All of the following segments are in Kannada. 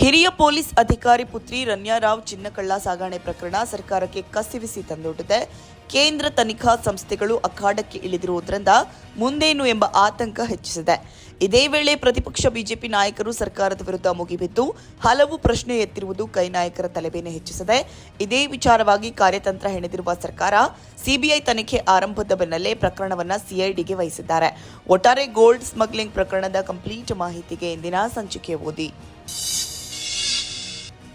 ಹಿರಿಯ ಪೊಲೀಸ್ ಅಧಿಕಾರಿ ಪುತ್ರಿ ರನ್ಯಾರಾವ್ ಚಿನ್ನಕಳ್ಳ ಸಾಗಾಣೆ ಪ್ರಕರಣ ಸರ್ಕಾರಕ್ಕೆ ಕಸಿವಿಸಿ ತಂದೊಡ್ಡಿದೆ. ಕೇಂದ್ರ ತನಿಖಾ ಸಂಸ್ಥೆಗಳು ಅಖಾಡಕ್ಕೆ ಇಳಿದಿರುವುದರಿಂದ ಮುಂದೇನು ಎಂಬ ಆತಂಕ ಹೆಚ್ಚಿಸಿದೆ. ಇದೇ ವೇಳೆ ಪ್ರತಿಪಕ್ಷ ಬಿಜೆಪಿ ನಾಯಕರು ಸರ್ಕಾರದ ವಿರುದ್ಧ ಮುಗಿಬಿದ್ದು, ಹಲವು ಪ್ರಶ್ನೆ ಎತ್ತಿರುವುದು ಕೈ ನಾಯಕರ ತಲೆಬೇನೆ ಹೆಚ್ಚಿಸಿದೆ. ಇದೇ ವಿಚಾರವಾಗಿ ಕಾರ್ಯತಂತ್ರ ಹೆಣೆದಿರುವ ಸರ್ಕಾರ ಸಿಬಿಐ ತನಿಖೆ ಆರಂಭದ ಬೆನ್ನಲ್ಲೇ ಪ್ರಕರಣವನ್ನ ಸಿಐಡಿಗೆ ವಹಿಸಿದ್ದಾರೆ. ಒಟ್ಟಾರೆ ಗೋಲ್ಡ್ ಸ್ಮಗ್ಲಿಂಗ್ ಪ್ರಕರಣದ ಕಂಪ್ಲೀಟ್ ಮಾಹಿತಿಗೆ ಇಂದಿನ ಸಂಚಿಕೆ ಓದಿ.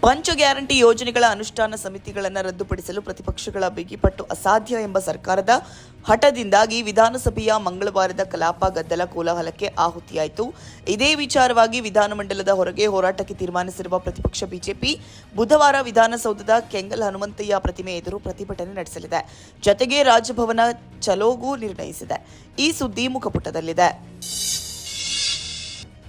ಪಂಚ ಗ್ಯಾರಂಟಿ ಯೋಜನೆಗಳ ಅನುಷ್ಠಾನ ಸಮಿತಿಗಳನ್ನು ರದ್ದುಪಡಿಸಲು ಪ್ರತಿಪಕ್ಷಗಳ ಬಿಗಿಪಟ್ಟು ಅಸಾಧ್ಯ ಎಂಬ ಸರ್ಕಾರದ ಹಠದಿಂದಾಗಿ ವಿಧಾನಸಭೆಯ ಮಂಗಳವಾರದ ಕಲಾಪ ಗದ್ದಲ ಕೋಲಾಹಲಕ್ಕೆ ಆಹುತಿಯಾಯಿತು. ಇದೇ ವಿಚಾರವಾಗಿ ವಿಧಾನಮಂಡಲದ ಹೊರಗೆ ಹೋರಾಟಕ್ಕೆ ತೀರ್ಮಾನಿಸಿರುವ ಪ್ರತಿಪಕ್ಷ ಬಿಜೆಪಿ ಬುಧವಾರ ವಿಧಾನಸೌಧದ ಕೆಂಗಲ್ ಹನುಮಂತಯ್ಯ ಪ್ರತಿಮೆ ಎದುರು ಪ್ರತಿಭಟನೆ ನಡೆಸಲಿದೆ. ಜತೆಗೆ ರಾಜಭವನ ಚಲೋಗೂ ನಿರ್ಣಯಿಸಿದೆ. ಈ ಸುದ್ದಿ ಮುಖಪುಟದಲ್ಲಿದೆ.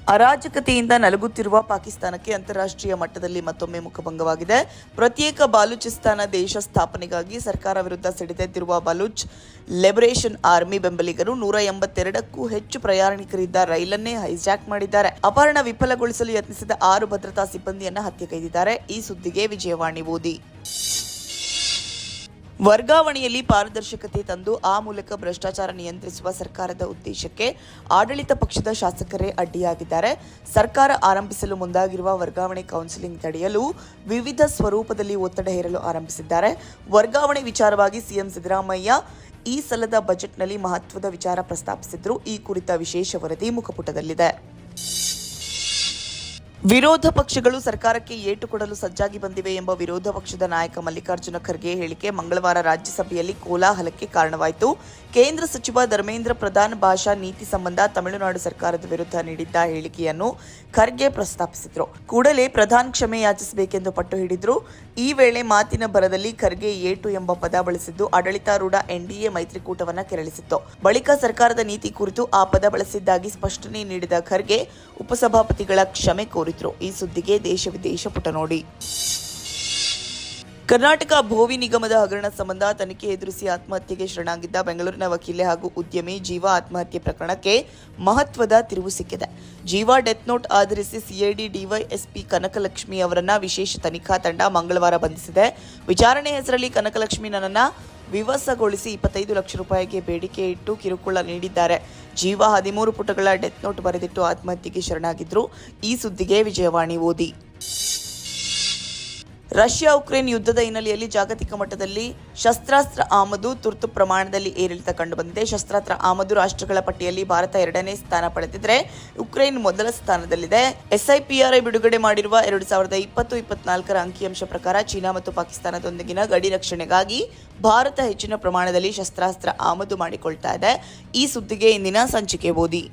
ಅರಾಜಕತೆಯಿಂದ ನಲಗುತ್ತಿರುವ ಪಾಕಿಸ್ತಾನಕ್ಕೆ ಅಂತಾರಾಷ್ಟ್ರೀಯ ಮಟ್ಟದಲ್ಲಿ ಮತ್ತೊಮ್ಮೆ ಮುಖಭಂಗವಾಗಿದೆ. ಪ್ರತ್ಯೇಕ ಬಾಲೂಚಿಸ್ತಾನ ದೇಶ ಸ್ಥಾಪನೆಗಾಗಿ ಸರ್ಕಾರ ವಿರುದ್ಧ ಸಿಡಿದೆದ್ದಿರುವ ಬಲೂಚ್ ಲಿಬರೇಷನ್ ಆರ್ಮಿ ಬೆಂಬಲಿಗರು ನೂರ ಎಂಬತ್ತೆರಡಕ್ಕೂ ಹೆಚ್ಚು ಪ್ರಯಾಣಿಕರಿದ್ದ ರೈಲನ್ನೇ ಹೈಜಾಕ್ ಮಾಡಿದ್ದಾರೆ. ಅಪಹರಣ ವಿಫಲಗೊಳಿಸಲು ಯತ್ನಿಸಿದ ಆರು ಭದ್ರತಾ ಸಿಬ್ಬಂದಿಯನ್ನ ಹತ್ಯೆಗೈದಿದ್ದಾರೆ ಈ ಸುದ್ದಿಗೆ ವಿಜಯವಾಣಿ ಓದಿ. ವರ್ಗಾವಣೆಯಲ್ಲಿ ಪಾರದರ್ಶಕತೆ ತಂದು ಆ ಮೂಲಕ ಭ್ರಷ್ಟಾಚಾರ ನಿಯಂತ್ರಿಸುವ ಸರ್ಕಾರದ ಉದ್ದೇಶಕ್ಕೆ ಆಡಳಿತ ಪಕ್ಷದ ಶಾಸಕರೇ ಅಡ್ಡಿಯಾಗಿದ್ದಾರೆ. ಸರ್ಕಾರ ಆರಂಭಿಸಲು ಮುಂದಾಗಿರುವ ವರ್ಗಾವಣೆ ಕೌನ್ಸಿಲಿಂಗ್ ತಡೆಯಲು ವಿವಿಧ ಸ್ವರೂಪದಲ್ಲಿ ಒತ್ತಡ ಹೇರಲು ಆರಂಭಿಸಿದ್ದಾರೆ. ವರ್ಗಾವಣೆ ವಿಚಾರವಾಗಿ ಸಿಎಂ ಸಿದ್ದರಾಮಯ್ಯ ಈ ಸಲದ ಬಜೆಟ್ನಲ್ಲಿ ಮಹತ್ವದ ವಿಚಾರ ಪ್ರಸ್ತಾಪಿಸಿದ್ರು. ಈ ಕುರಿತ ವಿಶೇಷ ವರದಿ ಮುಖಪುಟದಲ್ಲಿದೆ. ವಿರೋಧ ಪಕ್ಷಗಳು ಸರ್ಕಾರಕ್ಕೆ ಏಟು ಕೊಡಲು ಸಜ್ಜಾಗಿ ಬಂದಿವೆ ಎಂಬ ವಿರೋಧ ಪಕ್ಷದ ನಾಯಕ ಮಲ್ಲಿಕಾರ್ಜುನ ಖರ್ಗೆ ಹೇಳಿಕೆ ಮಂಗಳವಾರ ರಾಜ್ಯಸಭೆಯಲ್ಲಿ ಕೋಲಾಹಲಕ್ಕೆ ಕಾರಣವಾಯಿತು. ಕೇಂದ್ರ ಸಚಿವ ಧರ್ಮೇಂದ್ರ ಪ್ರಧಾನ್ ಭಾಷಾ ನೀತಿ ಸಂಬಂಧ ತಮಿಳುನಾಡು ಸರ್ಕಾರದ ವಿರುದ್ಧ ನೀಡಿದ್ದ ಹೇಳಿಕೆಯನ್ನು ಖರ್ಗೆ ಪ್ರಸ್ತಾಪಿಸಿದ್ರು. ಕೂಡಲೇ ಪ್ರಧಾನ್ ಕ್ಷಮೆ ಯಾಚಿಸಬೇಕೆಂದು ಪಟ್ಟು ಹಿಡಿದ್ರು. ಈ ವೇಳೆ ಮಾತಿನ ಭರದಲ್ಲಿ ಖರ್ಗೆ ಏಟು ಎಂಬ ಪದ ಬಳಸಿದ್ದು ಆಡಳಿತಾರೂಢ ಎನ್ಡಿಎ ಮೈತ್ರಿಕೂಟವನ್ನ ಕೆರಳಿಸಿತ್ತು. ಬಳಿಕ ಸರ್ಕಾರದ ನೀತಿ ಕುರಿತು ಆ ಪದ ಬಳಸಿದ್ದಾಗಿ ಸ್ಪಷ್ಟನೆ ನೀಡಿದ ಖರ್ಗೆ, ಉಪಸಭಾಪತಿಗಳ ಕ್ಷಮೆ ಕೋರಿದ್ರು ಈ ಸುದ್ದಿಗೆ ದೇಶ ವಿದೇಶ ಪುಟ ನೋಡಿ. ಕರ್ನಾಟಕ ಭೋವಿ ನಿಗಮದ ಹಗರಣ ಸಂಬಂಧ ತನಿಖೆ ಎದುರಿಸಿ ಆತ್ಮಹತ್ಯೆಗೆ ಶರಣಾಗಿದ್ದ ಬೆಂಗಳೂರಿನ ವಕೀಲೆ ಹಾಗೂ ಉದ್ಯಮಿ ಜೀವ ಆತ್ಮಹತ್ಯೆ ಪ್ರಕರಣಕ್ಕೆ ಮಹತ್ವದ ತಿರುವು ಸಿಕ್ಕಿದೆ. ಜೀವ ಡೆತ್ ನೋಟ್ ಆಧರಿಸಿ ಸಿಐಡಿ ಡಿವೈಎಸ್ಪಿ ಕನಕಲಕ್ಷ್ಮಿ ಅವರನ್ನ ವಿಶೇಷ ತನಿಖಾ ತಂಡ ಮಂಗಳವಾರ ಬಂಧಿಸಿದೆ. ವಿಚಾರಣೆ ಹೆಸರಲ್ಲಿ ಕನಕಲಕ್ಷ್ಮಿ ನನ್ನನ್ನ ವಿವಸಗೊಳಿಸಿ ಇಪ್ಪತ್ತೈದು ಲಕ್ಷ ರೂಪಾಯಿಗೆ ಬೇಡಿಕೆ ಇಟ್ಟು ಕಿರುಕುಳ ನೀಡಿದ್ದಾರೆ. ಜೀವ ಹದಿಮೂರು ಪುಟಗಳ ಡೆತ್ ನೋಟ್ ಬರೆದಿಟ್ಟು ಆತ್ಮಹತ್ಯೆಗೆ ಶರಣಾಗಿದ್ರು. ಈ ಸುದ್ದಿಗೆ ವಿಜಯವಾಣಿ ಓದಿ. ರಷ್ಯಾ ಉಕ್ರೇನ್ ಯುದ್ಧದ ಹಿನ್ನೆಲೆಯಲ್ಲಿ ಜಾಗತಿಕ ಮಟ್ಟದಲ್ಲಿ ಶಸ್ತ್ರಾಸ್ತ್ರ ಆಮದು ತುರ್ತು ಪ್ರಮಾಣದಲ್ಲಿ ಏರಿಳಿತ ಕಂಡುಬಂದಿದೆ. ಶಸ್ತ್ರಾಸ್ತ್ರ ಆಮದು ರಾಷ್ಟ್ರಗಳ ಪಟ್ಟಿಯಲ್ಲಿ ಭಾರತ ಎರಡನೇ ಸ್ಥಾನ ಪಡೆದಿದ್ರೆ ಉಕ್ರೇನ್ ಮೊದಲ ಸ್ಥಾನದಲ್ಲಿದೆ. ಎಸ್ಐಪಿಆರ್ಐ ಬಿಡುಗಡೆ ಮಾಡಿರುವ ಎರಡು ಸಾವಿರದ ಇಪ್ಪತ್ತು ಇಪ್ಪತ್ನಾಲ್ಕರ ಅಂಕಿಅಂಶ ಪ್ರಕಾರ ಚೀನಾ ಮತ್ತು ಪಾಕಿಸ್ತಾನದೊಂದಿಗಿನ ಗಡಿ ರಕ್ಷಣೆಗಾಗಿ ಭಾರತ ಹೆಚ್ಚಿನ ಪ್ರಮಾಣದಲ್ಲಿ ಶಸ್ತ್ರಾಸ್ತ್ರ ಆಮದು ಮಾಡಿಕೊಳ್ತಾ ಇದೆ. ಈ ಸುದ್ದಿಗೆ ಇಂದಿನ ಸಂಚಿಕೆ ಓದಿ.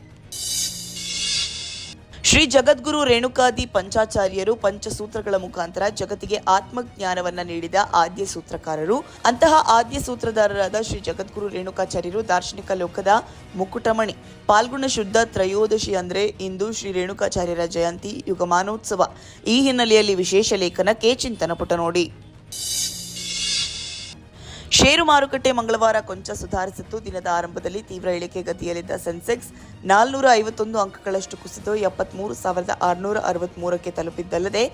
ಶ್ರೀ ಜಗದ್ಗುರು ರೇಣುಕಾದಿ ಪಂಚಾಚಾರ್ಯರು ಪಂಚಸೂತ್ರಗಳ ಮುಖಾಂತರ ಜಗತ್ತಿಗೆ ಆತ್ಮಜ್ಞಾನವನ್ನ ನೀಡಿದ ಆದ್ಯ ಸೂತ್ರಕಾರರು. ಅಂತಹ ಆದ್ಯ ಸೂತ್ರಧಾರರಾದ ಶ್ರೀ ಜಗದ್ಗುರು ರೇಣುಕಾಚಾರ್ಯರು ದಾರ್ಶನಿಕ ಲೋಕದ ಮುಕುಟಮಣಿ. ಪಾಲ್ಗುಣ ಶುದ್ಧ ತ್ರಯೋದಶಿ ಅಂದ್ರೆ ಇಂದು ಶ್ರೀ ರೇಣುಕಾಚಾರ್ಯರ ಜಯಂತಿ, ಯುಗಮಾನೋತ್ಸವ. ಈ ಹಿನ್ನೆಲೆಯಲ್ಲಿ ವಿಶೇಷ ಲೇಖನಕ್ಕೆ ಚಿಂತನ ಪುಟ ನೋಡಿ. ಷೇರು ಮಾರುಕಟ್ಟೆ ಮಂಗಳವಾರ ಕೊಂಚ ಸುಧಾರಿಸಿತ್ತು. ದಿನದ ಆರಂಭದಲ್ಲಿ ತೀವ್ರ ಇಳಿಕೆ ಗತಿಯಲ್ಲಿದ್ದ ಸೆನ್ಸೆಕ್ಸ್ ನಾಲ್ನೂರ ಐವತ್ತೊಂದು ಅಂಕಗಳಷ್ಟು ಕುಸಿದು ಎಪ್ಪತ್ಮೂರು ಸಾವಿರದ ಆರುನೂರ ಅರವತ್ಮೂರಕ್ಕೆ ತಲುಪಿದ್ದಲ್ಲದೆ,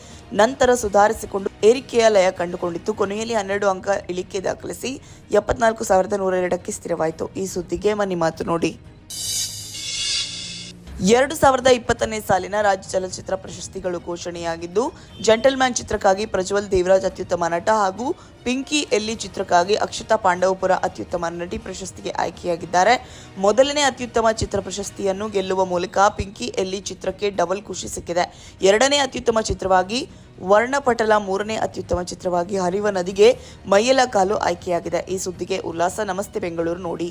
ನಂತರ ಸುಧಾರಿಸಿಕೊಂಡು ಏರಿಕೆಯ ಲಯ ಕಂಡುಕೊಂಡಿತ್ತು. ಕೊನೆಯಲ್ಲಿ ಹನ್ನೆರಡು ಅಂಕ ಇಳಿಕೆ ದಾಖಲಿಸಿ ಎಪ್ಪತ್ನಾಲ್ಕು ಸಾವಿರದ ನೂರ ಎರಡಕ್ಕೆ ಸ್ಥಿರವಾಯಿತು. ಈ ಸುದ್ದಿಗೆ ಮನಿ ಮಾತು ನೋಡಿ. ಎರಡು ಸಾವಿರದ ಇಪ್ಪತ್ತನೇ ಸಾಲಿನ ರಾಜ್ಯ ಚಲನಚಿತ್ರ ಪ್ರಶಸ್ತಿಗಳು ಘೋಷಣೆಯಾಗಿದ್ದು, ಜೆಂಟಲ್ಮ್ಯಾನ್ ಚಿತ್ರಕ್ಕಾಗಿ ಪ್ರಜ್ವಲ್ ದೇವರಾಜ್ ಅತ್ಯುತ್ತಮ ನಟ ಹಾಗೂ ಪಿಂಕಿ ಎಲ್ಲಿ ಚಿತ್ರಕ್ಕಾಗಿ ಅಕ್ಷತಾ ಪಾಂಡವಪುರ ಅತ್ಯುತ್ತಮ ನಟಿ ಪ್ರಶಸ್ತಿಗೆ ಆಯ್ಕೆಯಾಗಿದ್ದಾರೆ. ಮೊದಲನೇ ಅತ್ಯುತ್ತಮ ಚಿತ್ರ ಪ್ರಶಸ್ತಿಯನ್ನು ಗೆಲ್ಲುವ ಮೂಲಕ ಪಿಂಕಿ ಎಲ್ಲಿ ಚಿತ್ರಕ್ಕೆ ಡಬಲ್ ಖುಷಿ ಸಿಕ್ಕಿದೆ. ಎರಡನೇ ಅತ್ಯುತ್ತಮ ಚಿತ್ರವಾಗಿ ವರ್ಣಪಟಲ ಮೂರನೇ ಅತ್ಯುತ್ತಮ ಚಿತ್ರವಾಗಿ ಹರಿವ ನದಿಗೆ ಮೈಯಲ ಕಾಲು ಆಯ್ಕೆಯಾಗಿದೆ. ಈ ಸುದ್ದಿಗೆ ಉಲ್ಲಾಸ. ನಮಸ್ತೆ, ಬೆಂಗಳೂರು ನೋಡಿ.